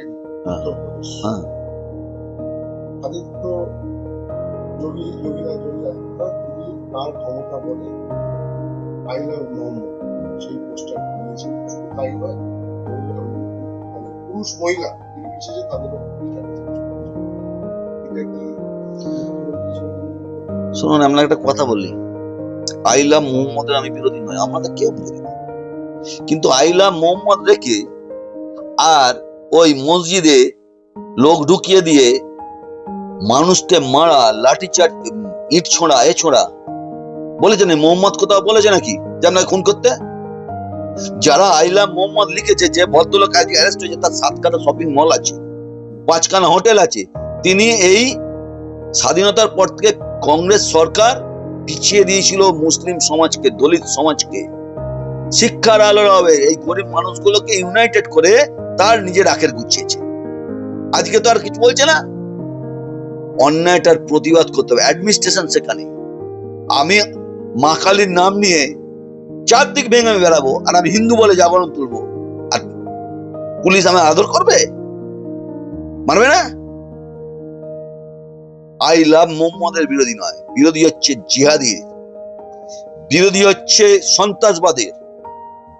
Candidate. Uttar Pradesh. Aditya Yogi যোগীরা যোগী তিনি তার ক্ষমতা বলে আইলা মোহাম্মদ সেই পোস্টার নিয়েছেন শুধু তাই নয় মানে পুরুষ মহিলা নির্বিশেষে তাদের শুনুন আমরা একটা কথা বলি আইলা মোহাম্মদের আমি বিরোধী নয় আমাদের কেউ বিরোধী নয় কিন্তু আইলা মোহাম্মদ রেখে আর ওই মসজিদে লোক ঢুকিয়ে দিয়ে মানুষকে মারা লাঠি চাট ইট ছোঁড়া, এ ছোঁড়া। বলেছে না, মোহাম্মদ কোথাও বলেছে নাকি? যে আপনাকে খুন করতে? যারা আইলা মোহাম্মদ লিখেছে যে ভদ্রলোক আজকে অ্যারেস্ট হয়েছে, তার সাতখানা শপিং মল আছে, পাঁচখানা হোটেল আছে। তিনি এই স্বাধীনতার পর থেকে কংগ্রেস সরকার পিছিয়ে দিয়েছিল মুসলিম সমাজকে, দলিত সমাজকে। শিক্ষার আলোর হবে। এই গরিব মানুষগুলোকে ইউনাইটেড করে তার নিজের আখের গুছিয়েছে। আজকে তো আর কিছু বলছে না। অন্যায়টার প্রতিবাদ করতে হবে। অ্যাডমিনিস্ট্রেশন সেখানে। আমি মা কালীর নাম নিয়ে চারদিক ভেঙে আমি বেড়াবো আর আমি হিন্দু বলে জাগরণ তুলবো। আর পুলিশ আমায় আদর করবে? মানবে না? আই লাভ মোহাম্মদের বিরোধী নয়। বিরোধী হচ্ছে জিহাদি। বিরোধী হচ্ছে সন্ত্রাসবাদের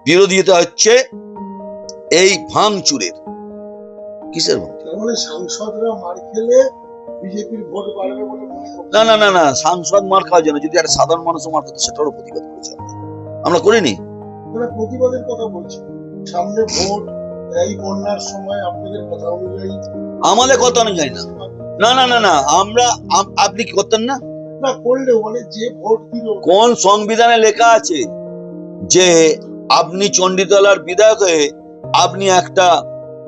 বিরোধিতা হচ্ছে এই ভাঙচুরের। কিসের? মানে সাংসদরা মার খেলে বিজেপির ভোট বাড়বে বলে না না না না সাংসদ মার খাওয়ার জন্য যদি একটা সাধারণ মানুষ মার খেতো সেটারও প্রতিবাদ করেছি আমরা। করিনি। প্রতিবাদের কথা বলছি। সামনে ভোট এই বন্যার সময় আপনাদের কথা অনুযায়ী আমাদের কথা অনুযায়ী না। না না না না আমরা আপনি কি করতেন না? না করলেও মানে যে ভোট দিল। কোন সংবিধানে লেখা আছে যে আপনি চণ্ডীতলার বিধায়ক হয়ে আপনি একটা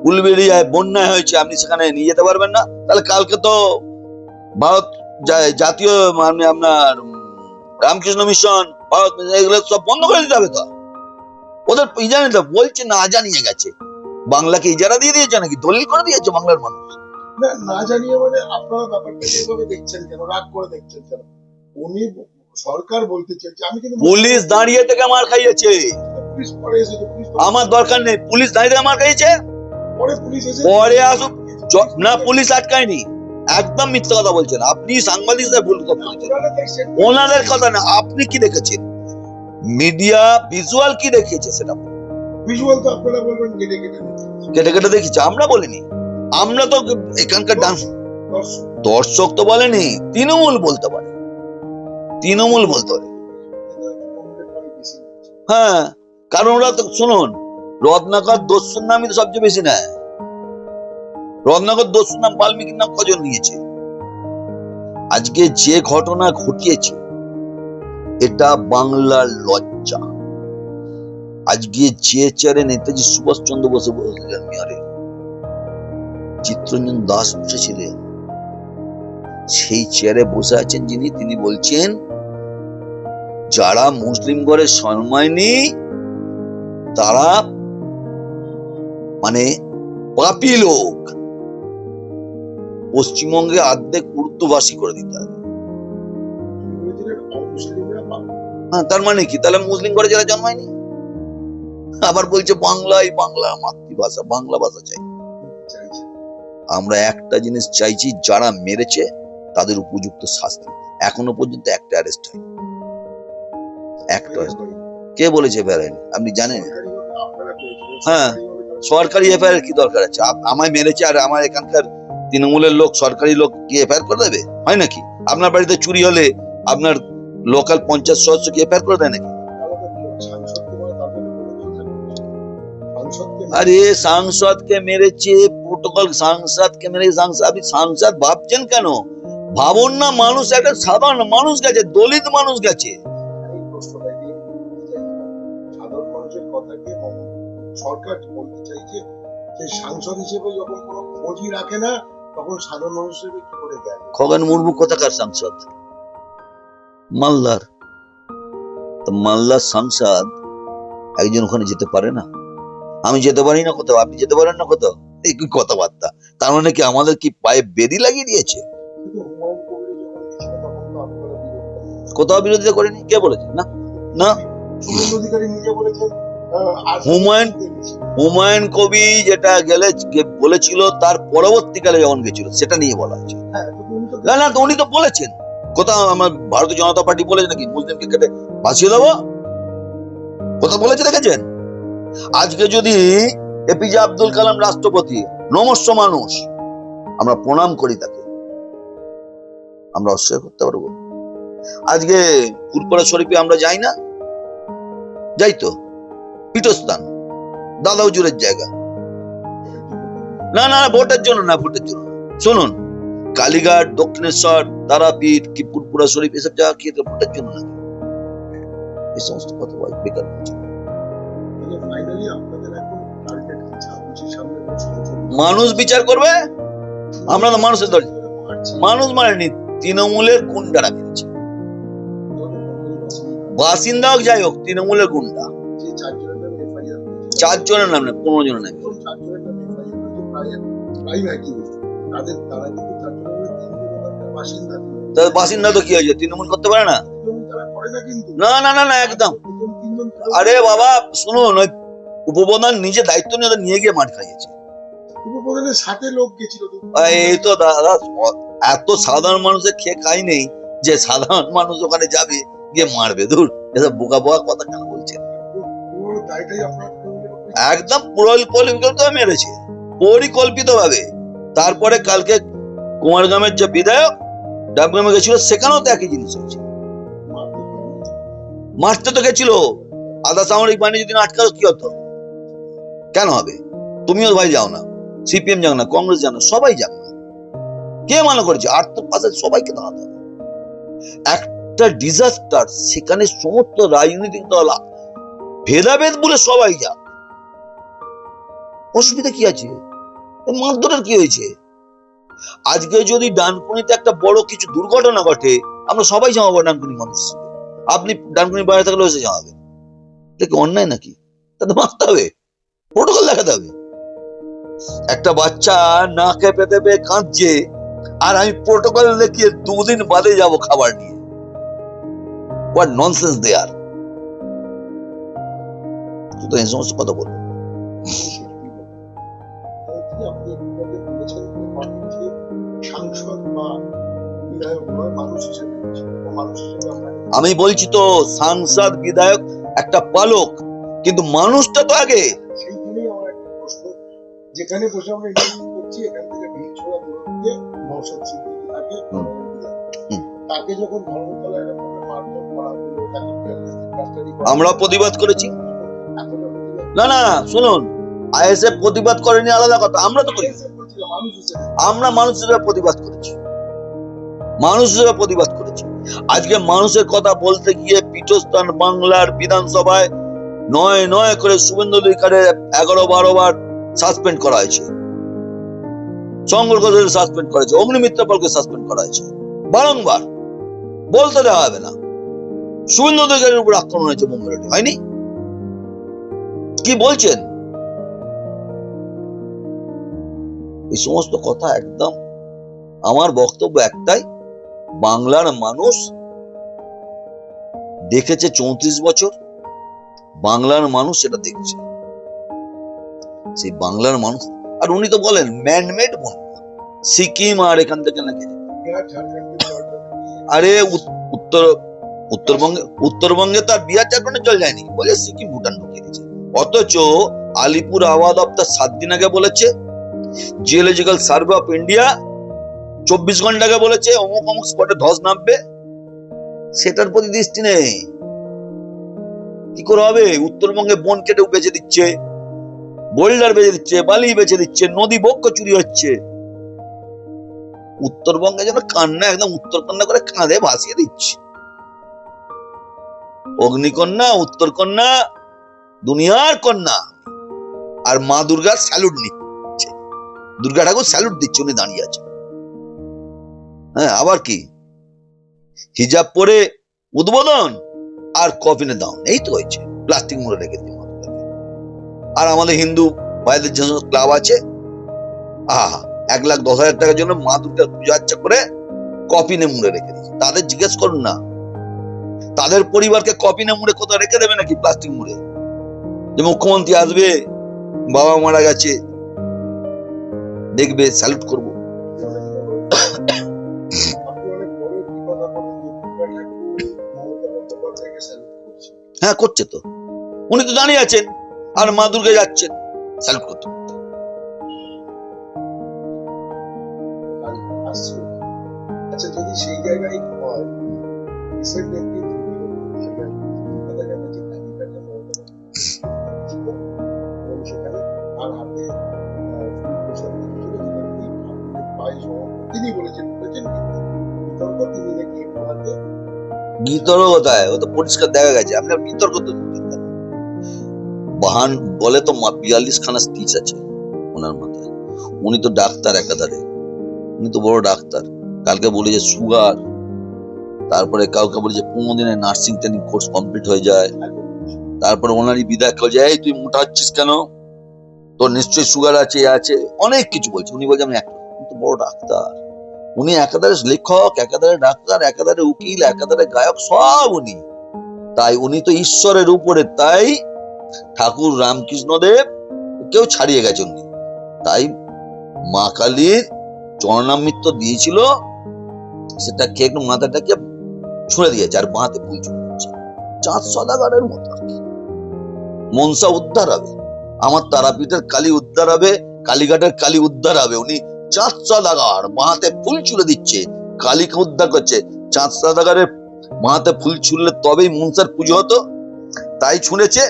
উলবেড়িয়ায় বন্যা হয়েছে আপনি সেখানে নিয়ে যেতে পারবেন না। তাহলে কালকে তো ভারত জাতীয় মানে আপনার রামকৃষ্ণ মিশন ভারত এগুলো সব বন্ধ করে দিতে হবে তো? ওদের ইজানি তো বলছে না জানিয়ে গেছে। বাংলাকে ইজারা দিয়ে দিয়েছে নাকি? দলিল করে দিয়েছে বাংলার মানুষ। না না জানিয়ে মানে আপনারা ব্যাপারটা এইভাবে দেখছেন কেন? রাগ করে দেখছেন কেন? উনি সরকার বলতে চাইছে আমি কিন্তু পুলিশ দাঁড়িয়ে থেকে মার খাইয়েছে। আমার দরকার নেই পুলিশ দাঁড়িয়ে থেকে মার খাইয়েছে পরে আসুক না পুলিশ আটকায়নি। একদম মিথ্যা কথা বলছেন। আপনি সাংবাদিকদের ভুল কথা বলছেন। ওনাদের কথা না আপনি কি দেখেছেন? মিডিয়া ভিজুয়াল কি দেখিয়েছে সেটা ভিজুয়াল তো আপনারা বলবেন কেটে কেটে কেটে কেটে দেখেছি আমরা বলিনি। আমরা তো এখানকার ডান্স দর্শক। তো বলেনি তৃণমূল বলতে পারে। তৃণমূল বলতে পারে। হ্যাঁ। কারণ ওরা তো শুনুন, রত্নাকর দস্যুর নামই তো সবচেয়ে বেশি নেয়। রত্নাকর দস্যুর নাম বাল্মীকির নাম কজন নিয়েছে? আজকে যে ঘটনা ঘটিয়েছে, এটা বাংলার লজ্জা। আজকে যে চেয়ারে নেতাজি সুভাষ চন্দ্র বসে বসেছিলেন মেয়ারে চিত্তরঞ্জন দাস বসেছিলেন। সেই চেয়ারে বসে আছেন যিনি, তিনি বলছেন, যারা মুসলিম ঘরে সম্মান তারা মানে পাপি লোক। পশ্চিমবঙ্গে অর্ধেক উর্দুভাষী করে দিতে হবে। হ্যাঁ তার মানে কি? তাহলে মুসলিম ঘরে যারা জন্মায়নি? আবার বলছে বাংলাই বাংলা মাতৃভাষা, বাংলা ভাষা চাই। আমরা একটা জিনিস চাইছি, যারা মেরেছে তাদের উপযুক্ত শাস্তি। এখনও পর্যন্ত একটা অ্যারেস্ট হয় একটা arrest হয়নি। কে বলেছে বেরোয়নি আপনি জানেন। হ্যাঁ। সরকারি এফআইআর কি দরকার আছে? আমায় মেরেছে আর আমার এখানকার তৃণমূলের লোক, সরকারি লোক কি এফআইআর করে দেবে? হয় নাকি? আপনার বাড়িতে চুরি হলে আপনার লোকাল পঞ্চায়েত সদস্য কি এফআইআর করে দেয় নাকি? আরে, সাংসদকে মেরেছে প্রোটোকল সাংসদকে মেরে সাংসদ, আপনি সাংসদ ভাবছেন কেন? ভাবুন না, মানুষ একটা সাধারণ মানুষ গেছে, দলিত মানুষ গেছে। সরকার বলতে চাইছে? যে সাংসদ হিসেবে যখন কোনো খোঁজই রাখে না তখন সাধারণ মানুষ হিসেবে কি করে দেয়? খগন মুর্মু কোথাকার সাংসদ? মালদার। তো মালদার সাংসদ একজন ওখানে যেতে পারে না। আমি যেতে পারি না কোথাও আপনি যেতে পারেন না কোথাও? এই কি কথাবার্তা? তার মানে কি আমাদের কি পায়ে বেদি লাগিয়ে দিয়েছে। কোথাও বিরোধিতা করেনি? কে বলেছে? না? না? অধিকারী নিজে বলেছেন আর হুমায়ুন- হুমায়ুন কবি যেটা গেলে বলেছিল তার পরবর্তীকালে যখন গেছিল সেটা নিয়ে বলা হয়েছে। হ্যাঁ, না না উনি তো বলেছেন। কোথাও আমার ভারতীয় জনতা পার্টি বলেছে নাকি? মুসলিমকে কেটে ভাসিয়ে দেবো? কথা বলেছে দেখেছেন? আজকে যদি এপিজে আব্দুল কালাম রাষ্ট্রপতি নমস্য মানুষ আমরা প্রণাম করি তাকে। আমরা অস্বীকার করতে পারব। আজকে ফুরপুরা শরীফে আমরা যাই না? যাই তো। পীঠস্থান। দাদা হুজুরের জায়গা। না না ভোটের জন্য না, ভোটের জন্য। শুনুন, কালীঘাট, দক্ষিণেশ্বর, তারাপীঠ কি ফুরপুরা শরীফ, এসব জায়গা কি ভোটের জন্য না এই সমস্ত কথা বেকার। মানে মানুষ বিচার করবে? আমরা তো মানুষের দল। মানুষ মারেনি তৃণমূলের গুন্ডারা বাসিন্দা হোক, যাই হোক, তৃণমূলের গুন্ডা। চারজনের চার জনের নাম না পনেরো জনের নাম। তাদের বাসিন্দা তো কি হয়েছে? তৃণমূল করতে পারে না? না না না না একদম। আরে বাবা শুনুন ওই উপপ্রধান নিজে দায়িত্ব নিয়ে নিয়ে গিয়ে মাঠ খাইয়েছে। উপপ্রধানের সাথে লোক গেছিল এই তো দাদা এত সাধারণ মানুষের খেয়ে খাই নেই যে সাধারণ মানুষ ওখানে যাবে গিয়ে মারবে। দূর এসব বোকা বোকা কথা কেন বলছেন? একদম পরিকল্পিত মেরেছে পরিকল্পিত ভাবে তারপরে কালকে কুমারগ্রামের যে বিধায়ক ডাবগ্রামে গেছিল, সেখানেও তো একই জিনিস হয়েছে। মারতে তো গেছিল। আধা সামরিক বাহিনী যদি আটকালো কি হতো? কেন হবে? তুমিও ভাই যাও না। সিপিএম যাও না, কংগ্রেস যাও না, সবাই যাও না। কে মনে করেছে? আর তো পাশে সবাইকে দাঁড়াতে হবে। একটা ডিজাস্টার সেখানে সমস্ত রাজনৈতিক দল, ভেদাভেদ বলে সবাই যাক। অসুবিধা কি আছে? মারধরের কি হয়েছে? আজকে যদি ডানকুনিতে একটা বড় কিছু দুর্ঘটনা ঘটে, আমরা সবাই জামাবো ডানকুনি মানুষ। আপনি ডানকুনি বাইরে থাকলে এসে জামাবেন। এটা কি অন্যায় নাকি? তাতে মারতে হবে। প্রোটোকল দেখাতে হবে। একটা বাচ্চা না খেপে দেবে কাঁদছে, আর আমি প্রোটোকল দেখিয়ে দুদিন বাদে যাব খাবার নিয়ে। হোয়াট ননসেন্স দে আর তো এই সমস্ত কথা বলব। আমি বলছি তো সাংসদ বিধায়ক একটা পালক কিন্তু মানুষটা তো আগে। যেখানে বসে আমরা ইন্টারভিউ করছি এখান থেকে ভিড় দূরত্বে নৌসাদ সিদ্দিকী থাকে হুম। হুম। তাকে যখন ধর্মতলা এরকম মারধর করা হলো তাকে আমরা প্রতিবাদ করেছি। না না শুনুন আইএসএফ প্রতিবাদ করেনি আলাদা কথা আমরা তো করি। আমরা মানুষ হিসেবে প্রতিবাদ করেছি। মানুষ হিসেবে প্রতিবাদ করেছি। আজকে মানুষের কথা বলতে গিয়ে পীঠস্থান বাংলার বিধানসভায় নয় নয় করে শুভেন্দু অধিকারে এগারো বারো বার সাসপেন্ড করা হয়েছে। ঘোষের সাসপেন্ড করা হয়েছে অগ্নিমিত্র পালকে সাসপেন্ড করা হয়েছে। বারংবার বলতে দেওয়া হবে না। শুভেন্দু অধিকারের উপর আক্রমণ হয়েছে মুম্বাইতে হয়নি? কি বলছেন? এই সমস্ত কথা একদম আমার বক্তব্য একটাই বাংলার মানুষ দেখেছে চৌত্রিশ বছর, বাংলার মানুষ সেটা দেখছে। সেই বাংলার মানুষ, আর উনি তো বলেন ম্যানমেড বন্যা সিকিম আর এখান থেকে নাকি আরে উত্তর, উত্তরবঙ্গে উত্তরবঙ্গে তো আর বিহার ঝাড়খণ্ডে জল যায়নি। বলে সিকিম ভুটান ঢুকিয়ে দিয়েছে। অথচ আলিপুর আবহাওয়া দপ্তর সাত দিন আগে বলেছে জিওলজিক্যাল সার্ভে অফ ইন্ডিয়া চব্বিশ ঘন্টাকে বলেছে, অমুক অমুক স্পটে ধস নামবে। সেটার প্রতি দৃষ্টি নেই। কি করে হবে? উত্তরবঙ্গে বন কেটে বেঁচে দিচ্ছে, বোল্ডার বেঁচে দিচ্ছে, বালি বেঁচে দিচ্ছে, নদী বক্ষ চুরি হচ্ছে। উত্তরবঙ্গে যেন কান্না, একদম উত্তর কন্যা করে কাঁধে ভাসিয়ে দিচ্ছে। অগ্নিকন্যা উত্তর কন্যা দুনিয়ার কন্যা, আর মা দুর্গার স্যালুট নিচ্ছে। দুর্গা ঠাকুর স্যালুট দিচ্ছে, উনি দাঁড়িয়ে আছে হ্যাঁ আবার কি? হিজাব পরে উদ্বোধন আর কফিনে দাও। এই তো হয়েছে। প্লাস্টিক মুড়ে রেখে দিই আর আমাদের হিন্দু ভাইদের জন্য ক্লাব আছে। আহা, এক লাখ দশ হাজার টাকার জন্য মা দুর্গার পূজা আর্চা করে কপিনে মুড়ে রেখে দিয়েছে। তাদের জিজ্ঞেস করুন না। তাদের পরিবারকে কপিনে মুড়ে কোথাও রেখে দেবে নাকি প্লাস্টিক মুড়ে? যে মুখ্যমন্ত্রী আসবে, বাবা মারা গেছে। দেখবে স্যালুট করব। হ্যাঁ করছে তো। উনি তো দাঁড়িয়ে আছেন আর মা দুর্গা যাচ্ছেন। স্যালুট করতে আচ্ছা যদি সেই জায়গায় হয় বিতর্ক ও তো পরিষ্কার দেখা গেছে। আপনি বিতর্ক তো বাহান বলে তো বিয়াল্লিশ খানা স্টিচ আছে ওনার মাথায়। উনি তো ডাক্তার একাধারে। উনি তো বড় ডাক্তার। কালকে বলে যে সুগার, তারপরে কাউকে বলে যে পনেরো দিনের নার্সিং ট্রেনিং কোর্স কমপ্লিট হয়ে যায়। তারপরে ওনারই বিদায় করে যায় "এই, তুই মোটা হচ্ছিস কেন? তোর নিশ্চয়ই সুগার আছে আছে। অনেক কিছু বলছে। উনি বলছে, আমি তো বড় ডাক্তার। উনি একাধারে লেখক, একাধারে ডাক্তার, একাধারে উকিল, একাধারে গায়ক, সব উনি। তাই উনি তো ঈশ্বরের উপরে, তাই ঠাকুর রামকৃষ্ণদেব কেউ ছাড়িয়ে গেছে উনি। তাই মা কালীর চরণামৃত্য দিয়েছিল, সেটা খেয়ে একটু মাথাটাকে ছুঁড়ে দিয়েছে আর মাথাতে ফুল ছুঁড়ে চাঁদ সদাগারের মতো মনসা উদ্ধার হবে, আমার তারাপীঠের কালী উদ্ধার হবে, কালীঘাটের কালী উদ্ধার হবে। উনি চাঁদ সদাগর মাহাতে ফুল ছুঁড়ে দিচ্ছে, কালীকে উদ্ধার করছে। চাঁদ সদাগরের মাহাতে ফুল ছুঁড়লে তবেই মনসার পুজো হতো। তাই ছুঁড়েছে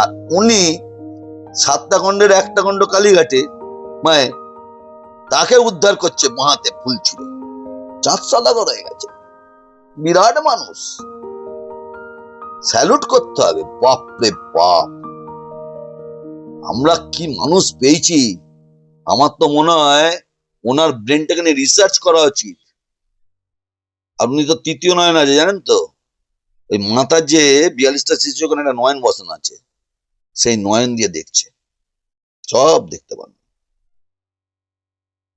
আর উনি সাতটা খণ্ডের একটা খণ্ড কালীঘাটে মায়ে তাকে উদ্ধার করছে মাহাতে ফুল ছুঁড়ে চাঁদ সদাগর হয়ে গেছে। বিরাট মানুষ। স্যালুট করতে হবে বাপ রে বাপ। আমরা কি মানুষ পেয়েছি? আমার তো মনে হয় ওনার ব্রেনটাকে নিয়ে রিসার্চ করা উচিত আপনি তো তৃতীয় নয়ন আছে, জানেন তো? ওই মাথার যে বিয়াল্লিশটা শিশু ওখানে একটা নয়ন বসানো আছে। সেই নয়ন দিয়ে দেখছে। সব দেখতে পান।